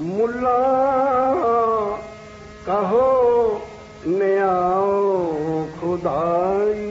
ਮੁੱਲਾ ਕਹੋ ਨਿਆਓ ਖੁਦਾਈ।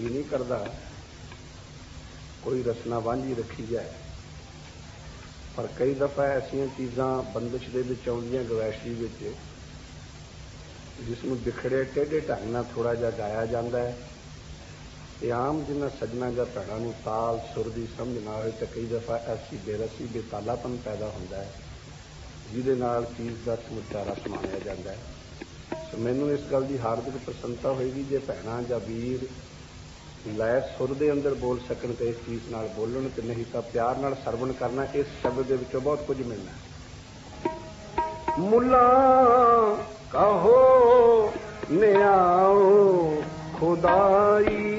ਸੁਣਿਓ ਨਹੀਂ ਕਰਦਾ। ਕੋਈ ਰਸਨਾ ਵਾਂਝੀ ਰੱਖੀ ਜਾਏ। ਪਰ ਕਈ ਦਫਾ ਐਸੀਆਂ ਚੀਜ਼ਾਂ ਬੰਦਸ਼ ਦੇ ਵਿੱਚ ਆਉਂਦੀਆਂ ਗਵੈਸ਼ੀ ਵਿੱਚ, ਜਿਸ ਨੂੰ ਵਿਖੜੇ ਟੇਢੇ ਢੰਗ ਨਾਲ ਥੋੜਾ ਜਿਹਾ ਗਾਇਆ ਜਾਂਦਾ ਹੈ। ਤੇ ਆਮ ਜਿਨ੍ਹਾਂ ਸੱਜਣਾ ਜਾਂ ਭੈਣਾਂ ਨੂੰ ਤਾਲ ਸੁਰ ਦੀ ਸਮਝ ਨਾ ਹੋਵੇ ਤਾਂ ਕਈ ਦਫਾ ਐਸੀ ਬੇਰਸੀ, ਬੇਤਾਲਾਪਨ ਪੈਦਾ ਹੁੰਦਾ ਹੈ, ਜਿਹਦੇ ਨਾਲ ਚੀਜ਼ ਦਾ ਸਮੁੱਚਾ ਰਸ ਮਾਣਿਆ ਜਾਂਦਾ ਹੈ। ਸੋ ਮੈਨੂੰ ਇਸ ਗੱਲ ਦੀ ਹਾਰਦਿਕ ਪ੍ਰਸੰਨਤਾ ਹੋਏਗੀ, ਜੇ ਭੈਣਾਂ ਜਾਂ ਵੀਰ ਲੈ ਸੁਰ ਦੇ ਅੰਦਰ ਬੋਲ ਸਕਣ ਤੇ ਇਸ ਚੀਜ਼ ਨਾਲ ਬੋਲਣ ਤੇ ਨਹੀਂ ਤਾਂ ਪਿਆਰ ਨਾਲ ਸਰਵਣ ਕਰਨਾ, ਇਸ ਸ਼ਬਦ ਦੇ ਵਿੱਚੋਂ ਬਹੁਤ ਕੁਝ ਮਿਲਣਾ। ਹੈ ਮੁੱਲਾ ਕਹੋ ਨਿਆਓ ਖੁਦਾਈ।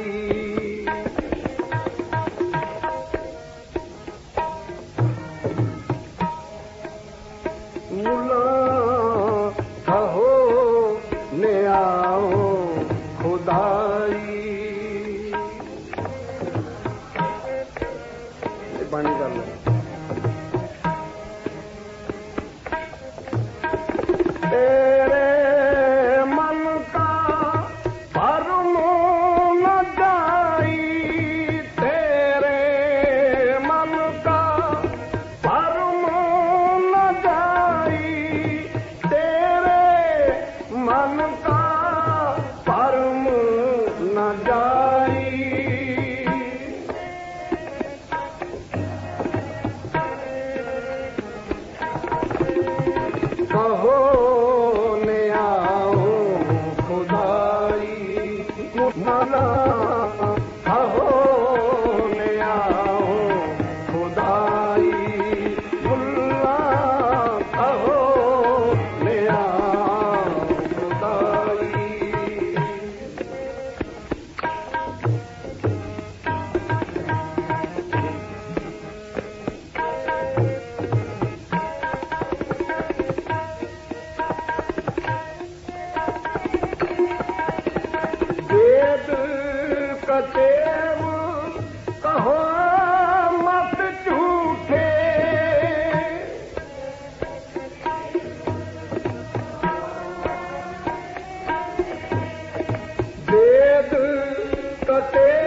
bater.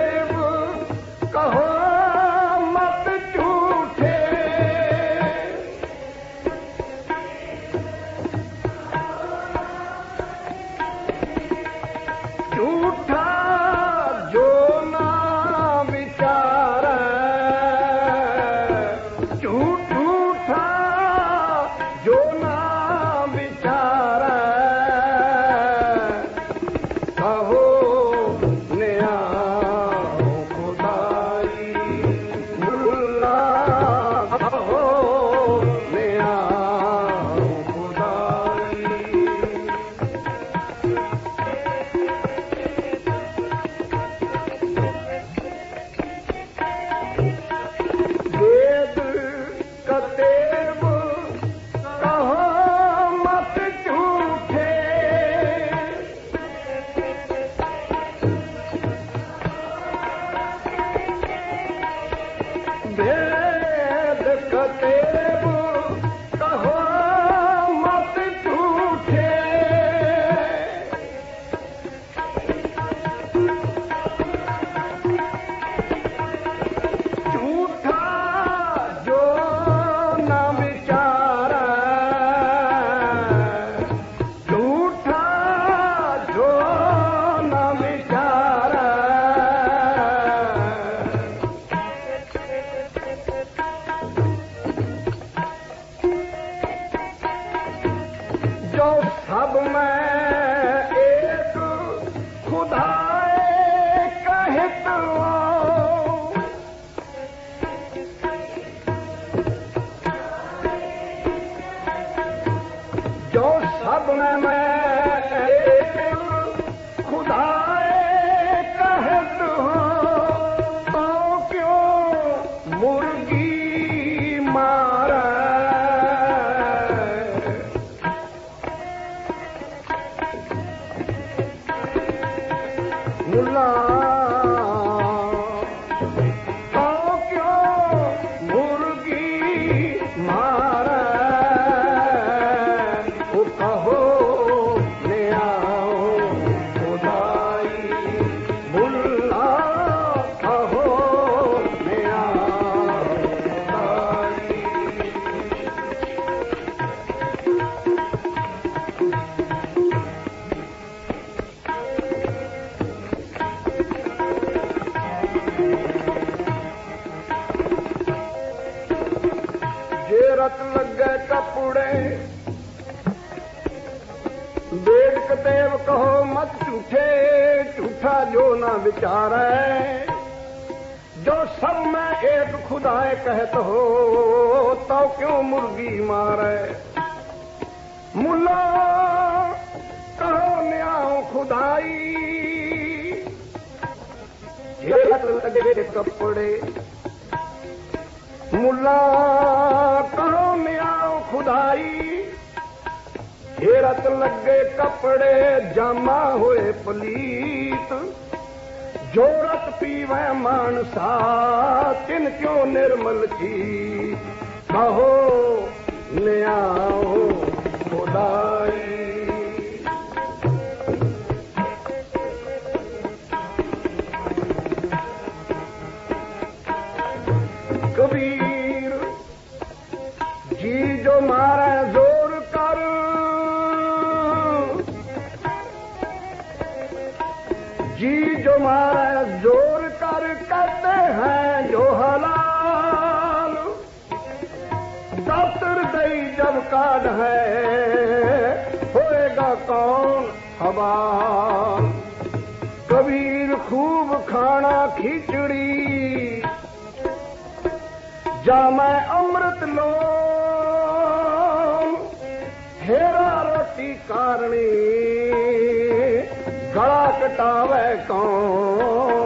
ਲੱਗੇ ਕੱਪੜੇ ਕਤੇਵ ਕਹੋ, ਮਤ ਝੂਠੇ, ਝੂਠਾ ਜੋ ਨਾ ਵਿਚਾਰੈ। ਜੋ ਸਭ ਮੈਂ ਏਕ ਖੁਦਾਏ ਕਹਿਤ ਹੋ, ਤਉ ਕਿਉ ਮੁਰਗੀ ਮਾਰੈ? ਮੁੱਲਾ, ਕਹੋ, ਨਿਆਉ ਖੁਦਾਈ। ਜੇ ਲੱਗੇ ਕੱਪੜੇ, ਮੁੱਲਾ ਮਿਆਓ ਖੁਦਾਈ ਰਤ ਲੱਗੇ ਕੱਪੜੇ ਜਾਮਾ ਹੋਏ ਪਲੀਤ, ਜੋ ਰਤ ਪੀਵੈ ਮਾਨਸਾ, ਤਿਨ ਕਿਉ ਨਿਰਮਲ ਕੀ ਕਹੋ, ਲਿਆਓ ਖੁਦਾਈ। ਜੀ ਜੋ ਮਾਰੇ ਜ਼ੋਰ ਕਰ। ਜੀ ਜੋ ਮਾਰੇ ਜ਼ੋਰ ਕਰ ਕਹਤੇ ਹੈ ਜੋ ਹਲਾਲ ਦਫਤਰ ਦਈ ਜਬ ਕਾਢ ਹੈ, ਹੋਏਗਾ ਕੌਣ ਹਵਾ ਕਬੀਰ ਖੂਬ ਖਾਣਾ ਖਿਚੜੀ, ਜਾ ਮੈਂ ਅੰਮ੍ਰਿਤ ਲੋ ਰੋਟੀ ਗਲਾ ਕਟਾਵੇ ਕੌਣ?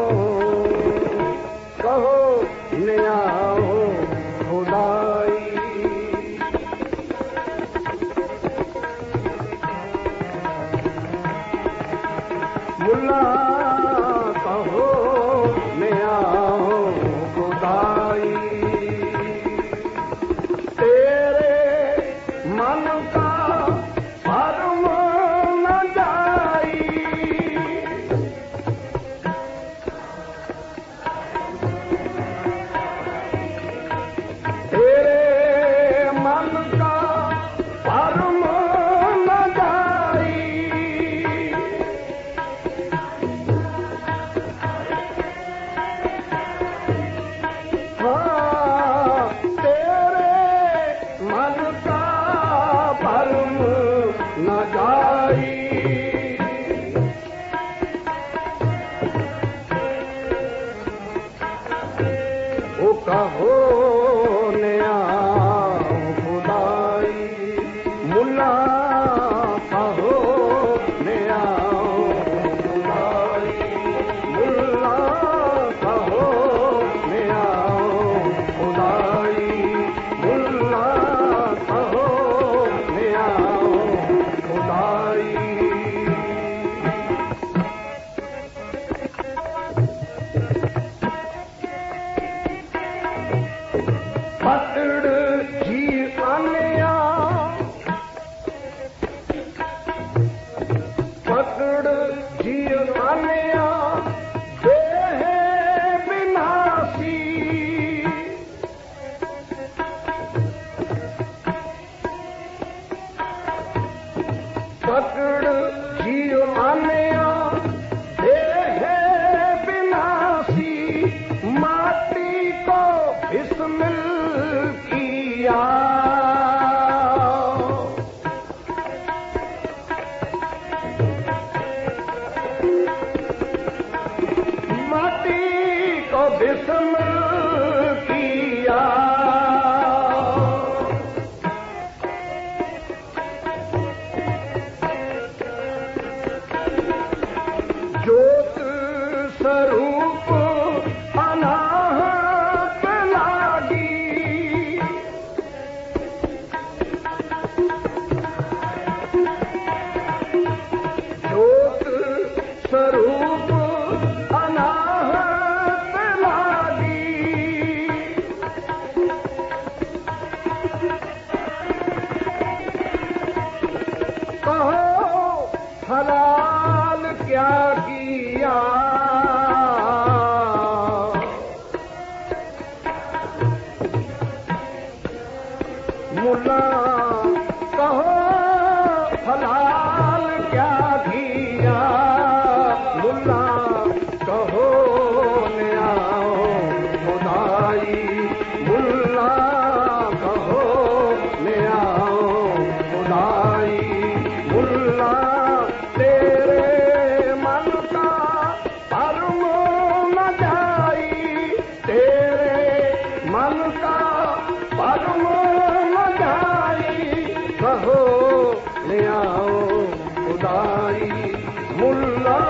ਖੁਦਾਈ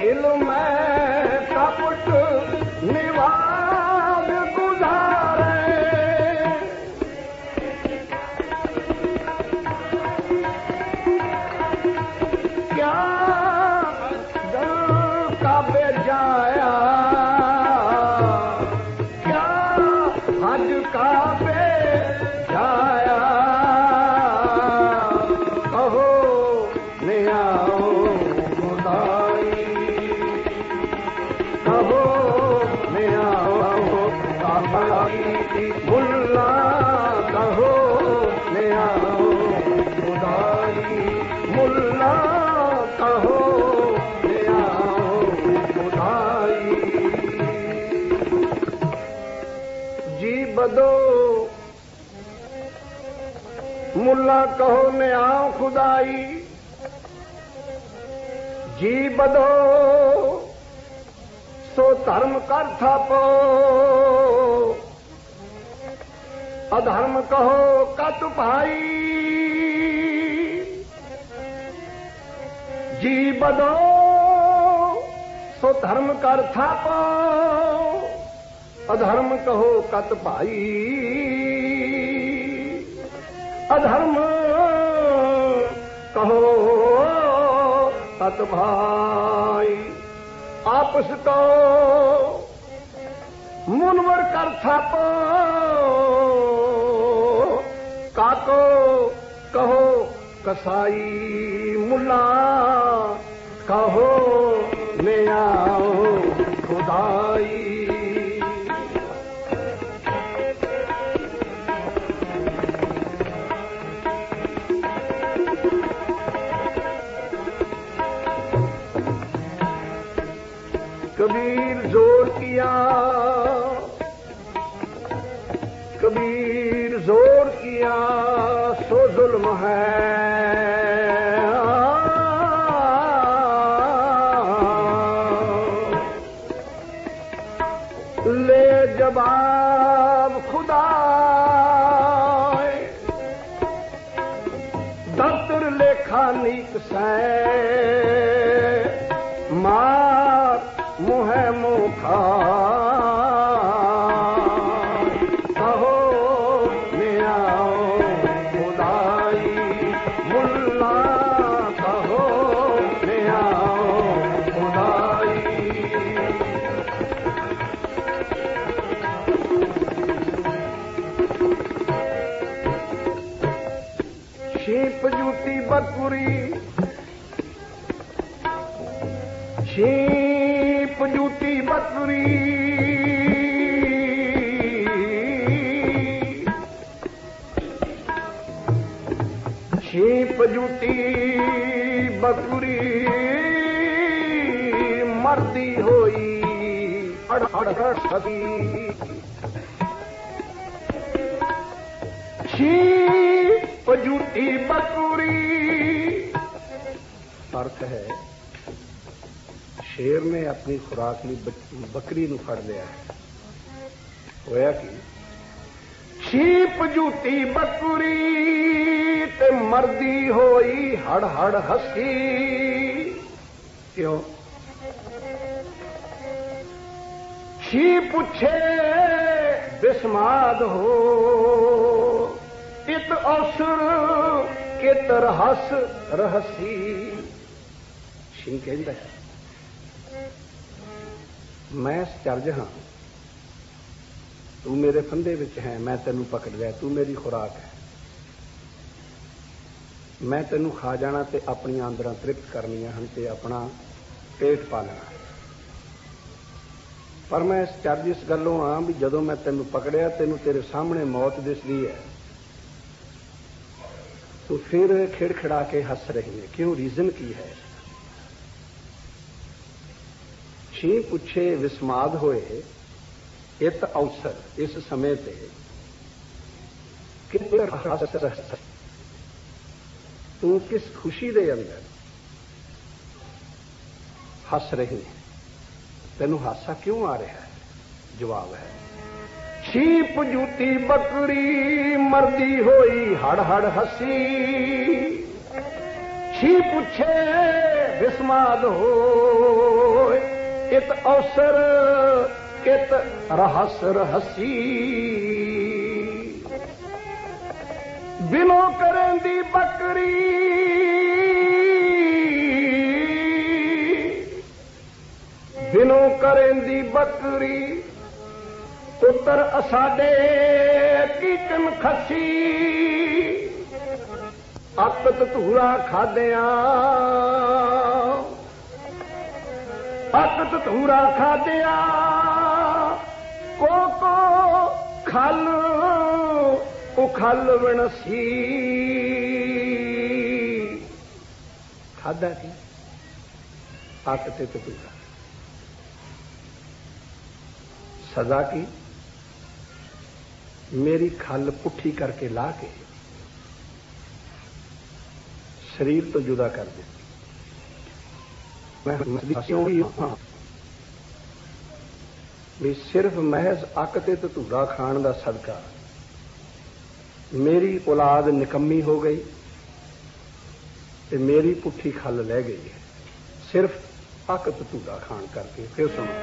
जो दिल में कपट निवाद ਸਦੋ ਮੁੱਲਾ ਕਹੋ ਨਿਆਮ ਖੁਦਾਈ। ਜੀ ਬਦੋ ਸੋ ਧਰਮ ਕਰ ਥਾਪੋ। ਅਧਰਮ ਕਹੋ ਕਤ ਭਾਈ। ਜੀ ਬਦੋ ਸੋ ਧਰਮ ਕਰ ਥਾਪੋ। ਅਧਰਮ ਕਹੋ ਕਤ ਭਾਈ। ਅਧਰਮ ਕਹੋ ਕਤ ਭਾਈ। ਆਪਸ ਕੋ ਮੁਨਵਰ ਕਰ ਥਾਪੋ। ਕਾਕੋ ਕਹੋ ਕਸਾਈ। ਮੁਲਾ ਕਹੋ ਲੈ ਖੁਦਾਈ। जोर किया कबीर जोर किया सो जुल्म है ਜੂਤੀ ਬਕਰੀ sheep ਬਕਰੀ ਮਰਦੀ ਹੋਈ ਅੜ ਅੜ ਸਦੀ ਸ਼ੀਪ ਜੂਤੀ ਬਕਰੀ ਅਰਥ ਹੈ। ਸ਼ੇਰ ਨੇ ਆਪਣੀ ਖੁਰਾਕ ਲਈ ਬੱਕ- ਬੱਕਰੀ ਨੂੰ ਫੜ ਲਿਆ ਹੈ ਹੋਇਆ ਕੀ ਛੀਪ ਜੂਤੀ ਬੱਕਰੀ ਤੇ ਮਰਦੀ ਹੋਈ ਹੜ ਹੜ ਹੱਸੀ ਕਿਉਂ ਛੀ ਪੁੱਛੇ ਬਿਸਮਾਦ ਹੋ ਇਤ ਅਸਰ ਕਿਤਰ ਹਸ ਰਹਸੀ ਛੀ ਕਹਿੰਦਾ ਹੈ, ਮੈਂ ਸਚਰਜ ਹਾਂ। ਤੂੰ ਮੇਰੇ ਫੰਦੇ ਵਿੱਚ ਹੈ, ਮੈਂ ਤੈਨੂੰ ਪਕੜ ਲਿਆ, ਤੂੰ ਮੇਰੀ ਖੁਰਾਕ ਹੈ। ਮੈਂ ਤੈਨੂੰ ਖਾ ਜਾਣਾ ਤੇ ਆਪਣੀਆਂ ਅੰਦਰਾਂ ਤ੍ਰਿਪਤ ਕਰਨੀਆਂ ਹਨ ਤੇ ਆਪਣਾ ਪੇਟ ਪਾਲਣਾ ਪਰ ਮੈਂ ਇਸ ਚਰਜ ਇਸ ਗੱਲੋਂ ਆ ਵੀ ਜਦੋਂ ਮੈਂ ਤੈਨੂੰ ਪਕੜਿਆ, ਤੈਨੂੰ ਤੇਰੇ ਸਾਹਮਣੇ ਮੌਤ ਦਿਸਦੀ ਹੈ। ਤੂੰ ਫਿਰ ਖਿੜਖਿੜਾ ਕੇ ਹੱਸ ਰਹੀ ਹੈ। ਕਿਉਂ? ਰੀਜ਼ਨ ਕੀ ਹੈ? ਛੀ ਪੁੱਛੇ ਵਿਸਮਾਦ ਹੋਏ, ਇਤ ਅਵਸਰ, ਇਸ ਸਮੇਂ ਤੇ। ਕਿਤੇ ਹੱਸ ਰਿਹਾ ਤੂੰ ਕਿਸ ਖੁਸ਼ੀ ਦੇ ਅੰਦਰ? ਹੱਸ ਰਹੀ ਹੈ। ਤੈਨੂੰ ਹਾਸਾ ਕਿਉਂ ਆ ਰਿਹਾ ਹੈ? ਜਵਾਬ ਹੈ। ਛੀ ਜੂਤੀ ਬੱਕਰੀ, ਮਰਦੀ ਹੋਈ ਹੜ ਹੜ ਹਸੀ। ਛੀ ਪੁੱਛੇ ਵਿਸਮਾਦ ਹੋ कित अवसर कित रहस हसी बिनो घरेंकरी बिनो घरें बकरी पुतर असांडे कीचन खसी ਅੱਤ तूरा ਖਾਦਿਆਂ ਅਕਤ ਧੂਰਾ ਖਾਦਿਆਂ ਕੋ ਕੋ ਖਲ ਉਖਲ ਵਿਣਸੀ ਖਾਦਾ ਕੀ ਅਕਤ ਤੇ ਧੂਰਾ ਸਜ਼ਾ ਕੀ ਮੇਰੀ ਖੱਲ ਪੁੱਠੀ ਕਰਕੇ ਲਾ ਕੇ ਸਰੀਰ ਤੋਂ ਜੁਦਾ ਕਰ ਦਿੱਤੀ ਮੈਂ ਮਸਦੀਓਂ ਹੀ ਹਾਂ ਵੀ ਸਿਰਫ ਮਹਿਜ਼ ਅੱਕ ਤੇ ਧਤੂਰਾ ਖਾਣ ਦਾ ਸਦਕਾ। ਮੇਰੀ ਔਲਾਦ ਨਿਕੰਮੀ ਹੋ ਗਈ ਤੇ ਮੇਰੀ ਪੁੱਠੀ ਖੱਲ ਲੈ ਗਈ ਹੈ। ਸਿਰਫ ਅੱਕ ਧਤੂਰਾ ਖਾਣ ਕਰਕੇ ਫਿਰ ਸੁਣੋ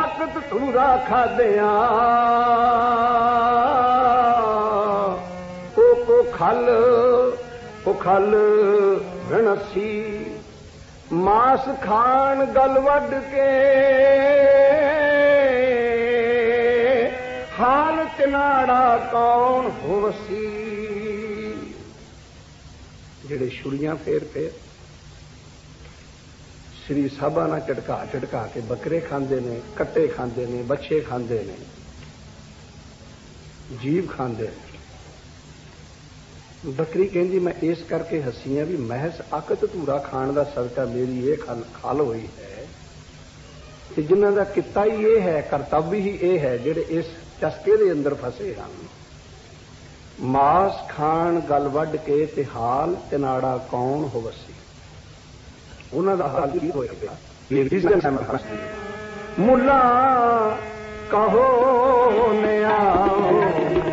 ਅਕਤ ਧੂਰਾ ਖਾਦਿਆਂ ਕੋ ਖਲ ਕੋ ਖਲ ਰਣਸੀ ਮਾਸ ਖਾਣ ਗਲ ਵੱਢ ਕੇ। ਹਾਲ ਤਿਨਾੜਾ ਕੌਣ ਹੋਵਸੀ? ਜਿਹੜੇ ਛੁਰੀਆਂ ਫੇਰ ਫੇਰ ਸ੍ਰੀ ਸਾਹਿਬਾਂ ਨਾਲ ਝਟਕਾ ਝਟਕਾ ਕੇ ਬੱਕਰੇ ਖਾਂਦੇ ਨੇ, ਕੱਟੇ ਖਾਂਦੇ ਨੇ, ਬੱਚੇ ਖਾਂਦੇ ਨੇ, ਜੀਵ ਖਾਂਦੇ ਨੇ। ਬੱਕਰੀ ਕਹਿੰਦੀ ਮੈਂ ਇਸ ਕਰਕੇ ਹੱਸੀਆਂ ਵੀ ਮਹਿਜ਼ ਅਕਤ ਧੂਰਾ ਖਾਣ ਦਾ ਸਦਕਾ ਮੇਰੀ ਇਹ ਖਲ ਹੋਈ ਹੈ। ਤੇ ਜਿਨ੍ਹਾਂ ਦਾ ਕਿੱਤਾ ਹੀ ਇਹ ਹੈ ਕਰਤੱਵ ਹੀ ਇਹ ਹੈ ਜਿਹੜੇ ਇਸ ਚਸਕੇ ਦੇ ਅੰਦਰ ਫਸੇ ਹਨ। ਮਾਸ ਖਾਣ ਗਲ ਵੱਢ ਕੇ ਤੇ ਹਾਲ ਤਿਨਾੜਾ ਕੌਣ ਹੋਵਸੀ? ਉਹਨਾਂ ਦਾ ਹਾਲ ਕੀ ਹੋਏਗਾ ਲੇਡੀਜ਼ ਦੇ ਨਾਮ ਮੁੱਲਾ ਕਹੋ ਨਿਆ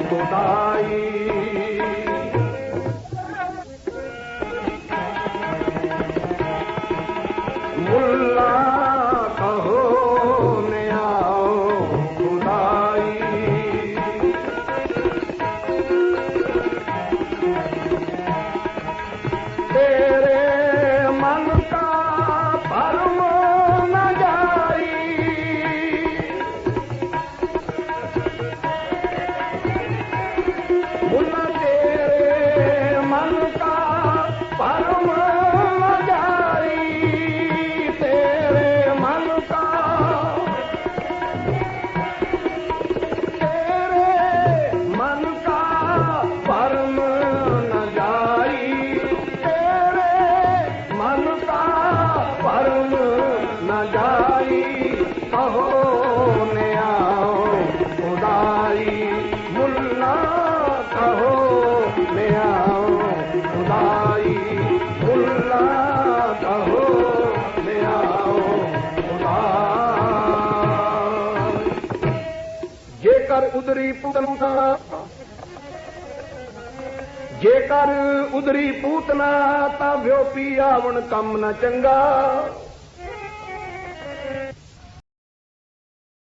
ਖੁਦਾਈ ਉਦਰੀ ਪੂਤਨਾ ਜੇਕਰ ਉਦਰੀ ਪੂਤਨਾ ਤਾਂ ਵਿਉਪੀ ਆਵਣ ਕੰਮ ਨਾ ਚੰਗਾ।